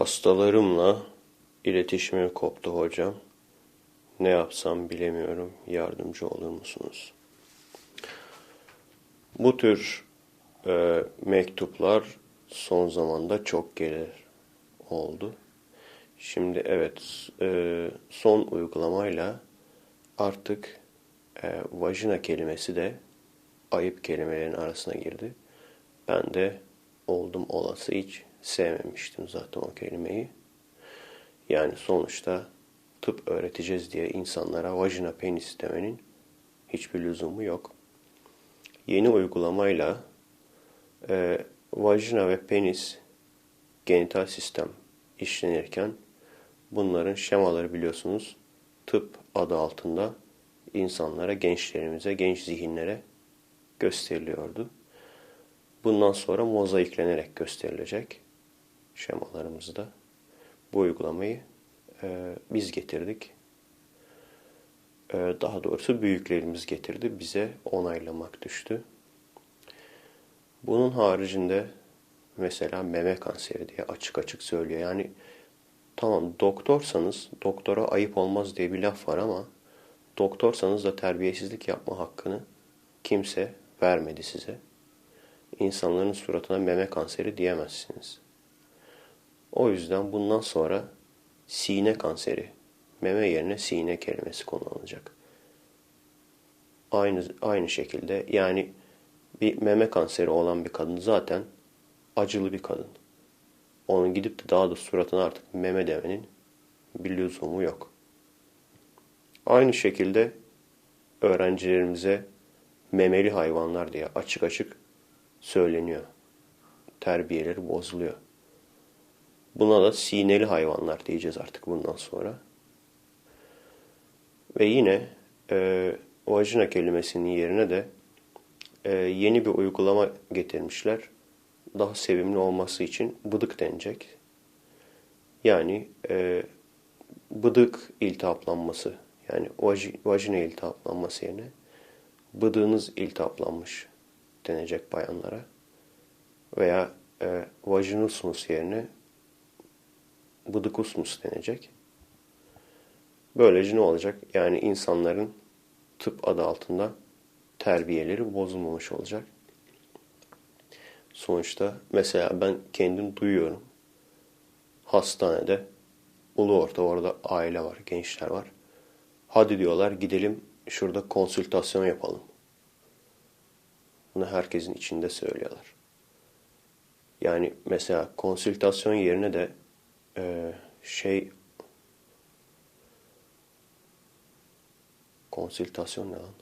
Hastalarımla iletişimim koptu hocam. Ne yapsam bilemiyorum. Yardımcı olur musunuz? Bu tür e, mektuplar son zamanda çok gelir oldu. Şimdi evet e, son uygulamayla artık e, vajina kelimesi de ayıp kelimelerin arasına girdi. Ben de oldum olası hiç sevmemiştim zaten o kelimeyi. Yani sonuçta tıp öğreteceğiz diye insanlara vajina penis demenin hiçbir lüzumu yok. Yeni uygulamayla e, vajina ve penis genital sistem işlenirken bunların şemaları biliyorsunuz tıp adı altında insanlara, gençlerimize, genç zihinlere gösteriliyordu. Bundan sonra mozaiklenerek gösterilecek şemalarımızda. Bu uygulamayı e, biz getirdik. E, daha doğrusu büyüklerimiz getirdi. Bize onaylamak düştü. Bunun haricinde mesela meme kanseri diye açık açık söylüyor. Yani tamam doktorsanız doktora ayıp olmaz diye bir laf var ama doktorsanız da terbiyesizlik yapma hakkını kimse vermedi size. İnsanların suratına meme kanseri diyemezsiniz. O yüzden bundan sonra sine kanseri, meme yerine sine kelimesi kullanılacak. Aynı, aynı şekilde yani bir meme kanseri olan bir kadın zaten acılı bir kadın. Onun gidip de daha da suratına artık meme demenin bir lüzumu yok. Aynı şekilde öğrencilerimize memeli hayvanlar diye açık açık söyleniyor. Terbiyeleri bozuluyor. Buna da sineli hayvanlar diyeceğiz artık bundan sonra. Ve yine e, vajina kelimesinin yerine de e, yeni bir uygulama getirmişler. Daha sevimli olması için bıdık denecek. Yani e, bıdık iltihaplanması yani vaj, vajina iltihaplanması yerine bıdığınız iltihaplanmış denecek bayanlara. Veya e, vajinusunus yerine bıdıkusmus denecek. Böylece ne olacak? Yani insanların tıp adı altında terbiyeleri bozulmamış olacak. Sonuçta mesela ben kendim duyuyorum. Hastanede ulu orta orada aile var, gençler var. Hadi diyorlar gidelim şurada konsültasyon yapalım. Bunu herkesin içinde söylüyorlar. Yani mesela konsültasyon yerine de e, şey konsültasyon ne lan?